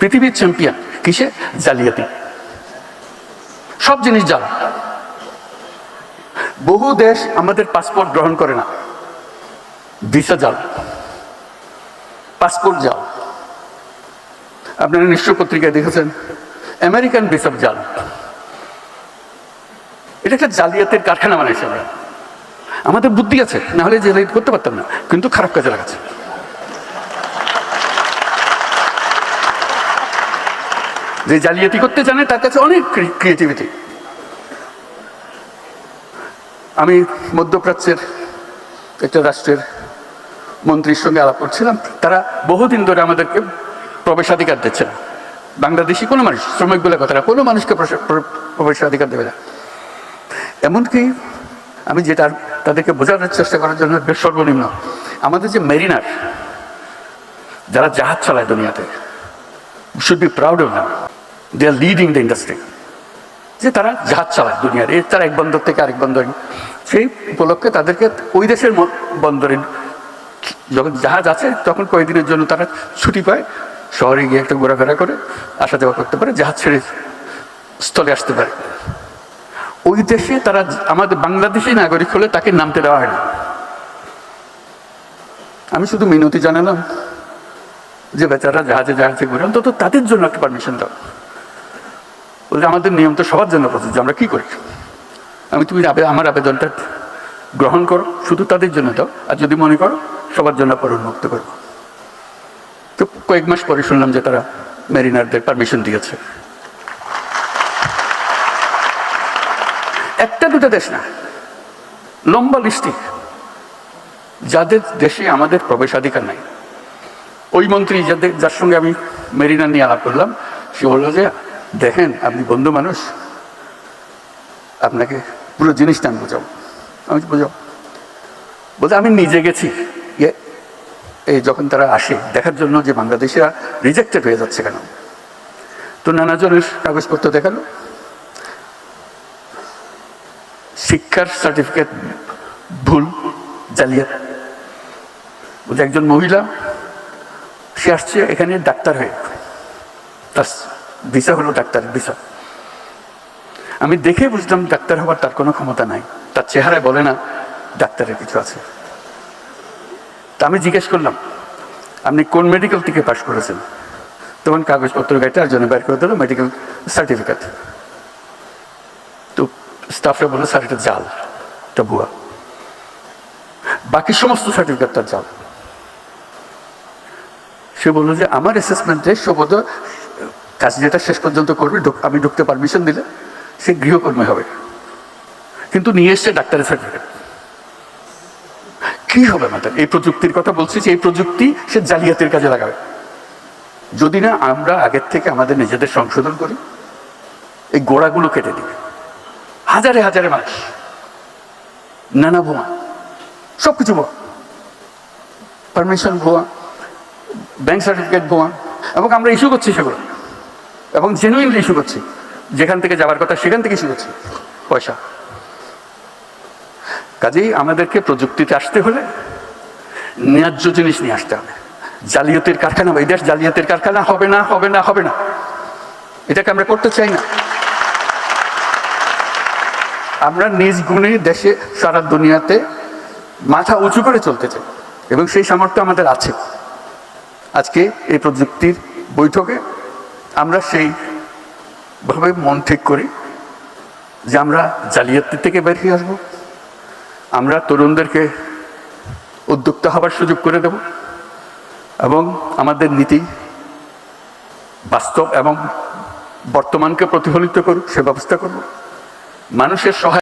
পৃথিবীর চ্যাম্পিয়ন কিসে? জালিয়াতি। সব জিনিস জাল। বহু দেশ আমাদের পাসপোর্ট গ্রহণ করে না। ভিসা জাল। পাসপোর্ট জাল। আপনারা নিশ্চয় পত্রিকায় দেখেছেন আমেরিকান ভিসা জাল। এটা একটা জালিয়াতের কারখানা বানাইছে। আমরা আমাদের বুদ্ধি আছে, না হলে করতে পারতাম না, কিন্তু খারাপ কাজে লাগাচ্ছে। যে জালিয়াতি করতে জানে, তার কাছে অনেক ক্রিয়েটিভিটি আমি মধ্যপ্রাচ্যের একটা রাষ্ট্রের মন্ত্রীর সঙ্গে আলাপ করছিলাম। তারা বহুদিন ধরে আমাদেরকে প্রবেশাধিকার দিচ্ছে না। বাংলাদেশি কোনো মানুষ, শ্রমিক বলে কথা না, কোনো মানুষকে প্রবেশাধিকার দেবে না। এমনকি আমি যেটা তাদেরকে বোঝানোর চেষ্টা করার জন্য বেশ সর্বনিম্ন, আমাদের যে মেরিনার, যারা জাহাজ চালায় দুনিয়াতে should be proud of them they are leading the industry যে তারা জাহাজ চালায় দুনিয়ার। এর তারা এক বন্দর থেকে আরেক বন্দর। সেই উপলক্ষে তাদেরকে ওই দেশের বন্দরে যখন জাহাজ আছে, তখন কয়েকদিনের জন্য তারা ছুটি পায়। শহরে গিয়ে একটা ঘোরাফেরা করে, আসা যাওয়া করতে পারে, জাহাজ ছেড়ে স্থলে আসতে পারে। ওই দেশে তারা আমাদের বাংলাদেশি নাগরিক হলে তাকে নামতে দেওয়া হয় না। আমি শুধু মিনতি জানালাম যে বেচারা জাহাজে জাহাজে ঘুরে অন্তত তাদের জন্য একটা পারমিশন দাও। বলছে, আমাদের নিয়ম তো সবার জন্য প্রযোজ্য, আমরা কি করি? আমি, তুমি আমার আবেদনটা গ্রহণ করো, শুধু তাদের জন্য দাও, আর যদি মনে করো, সবার জন্য পর উন্মুক্ত করো। তো কয়েক মাস পরে শুনলাম যে তারা মেরিনারদের পারমিশন দিয়েছে। একটা দুটো দেশ না, লম্বা লিস্টিক যাদের দেশে আমাদের প্রবেশাধিকার নাই। ওই মন্ত্রী যাদের, যার সঙ্গে আমি মেরিনার নিয়ে আলাপ করলাম, সে বলল যে দেখেন আপনি বন্ধু মানুষ আপনাকে পুরো জিনিসটা আমি বোঝাবো। আমি বোঝাও। বলতে আমি নিজে গেছি। ইয়ে, এই যখন তারা আসে দেখার জন্য যে বাংলাদেশিরা রিজেক্টেড হয়ে যাচ্ছে কেন? তো নানাজনের কাগজপত্র দেখাল। শিক্ষার সার্টিফিকেট ভুল জালিয়াত। বলছে একজন মহিলা সে আসছে এখানে ডাক্তার হয়ে। তার ভিসা হলো ডাক্তার ভিসা আমি দেখে বুঝলাম ডাক্তার হওয়ার তার কোনো ক্ষমতা নাই। তার চেহারায় বলে না, ডাক্তারের কিছু আছে। তা আমি জিজ্ঞেস করলাম, আপনি কোন মেডিকেল থেকে পাশ করেছেন? তখন কাগজপত্র গাইতে আর জন্য বের করে দিল মেডিকেল সার্টিফিকেট তো স্টাফরা বলল, স্যার, এটা জাল, এটা ভুয়া। বাকি সমস্ত সার্টিফিকেট তার জাল। সে বলল যে, আমার অ্যাসেসমেন্টে শোভত কাজ যেটা শেষ পর্যন্ত করবে আমি ঢুকতে পারমিশন দিলে সে গৃহকর্মী হবে। কিন্তু নিয়ে এসছে ডাক্তারের সার্টিফিকেট কি হবে আমাদের এই প্রযুক্তির কথা বলছি যে এই প্রযুক্তি সে জালিয়াতির কাজে লাগাবে। যদি না, আমরা আগের থেকে আমাদের নিজেদের সংশোধন করি, এই গোড়াগুলো কেটে দিবে হাজারে হাজারে মানুষ, নানা ভুয়া সব কিছু ভুয়া। পারমিশন ভুয়া ব্যাংক সার্টিফিকেট ভুয়া, এবং আমরা ইস্যু করছি সেগুলো। এবং জেনুইনলি করছি যেখান থেকে যাওয়ার কথা সেখান থেকে করছি পয়সা। কাজেই আমাদেরকে প্রযুক্তিতে আসতে হলে ন্যায্য জিনিস নিয়ে আসতে হবে। জালিয়াতির কারখানা এই দেশ জালিয়াতির কারখানা হবে না হবে না হবে না। এটাকে আমরা করতে চাই না। আমরা নিজ গুণে দেশে, সারা দুনিয়াতে মাথা উঁচু করে চলতে চাই। এবং সেই সামর্থ্য আমাদের আছে। আজকে এই প্রযুক্তির বৈঠকে আমরা সেই ভাবে মন ঠিক করি যে আমরা জালিয়াতি থেকে বেরিয়ে আসব। আমরা তরুণদেরকে উদ্যোক্তা হবার সুযোগ করে দেব এবং আমাদের নীতি বাস্তব এবং বর্তমানকে প্রতিফলিত করুক সে ব্যবস্থা করব। মানুষের সহায়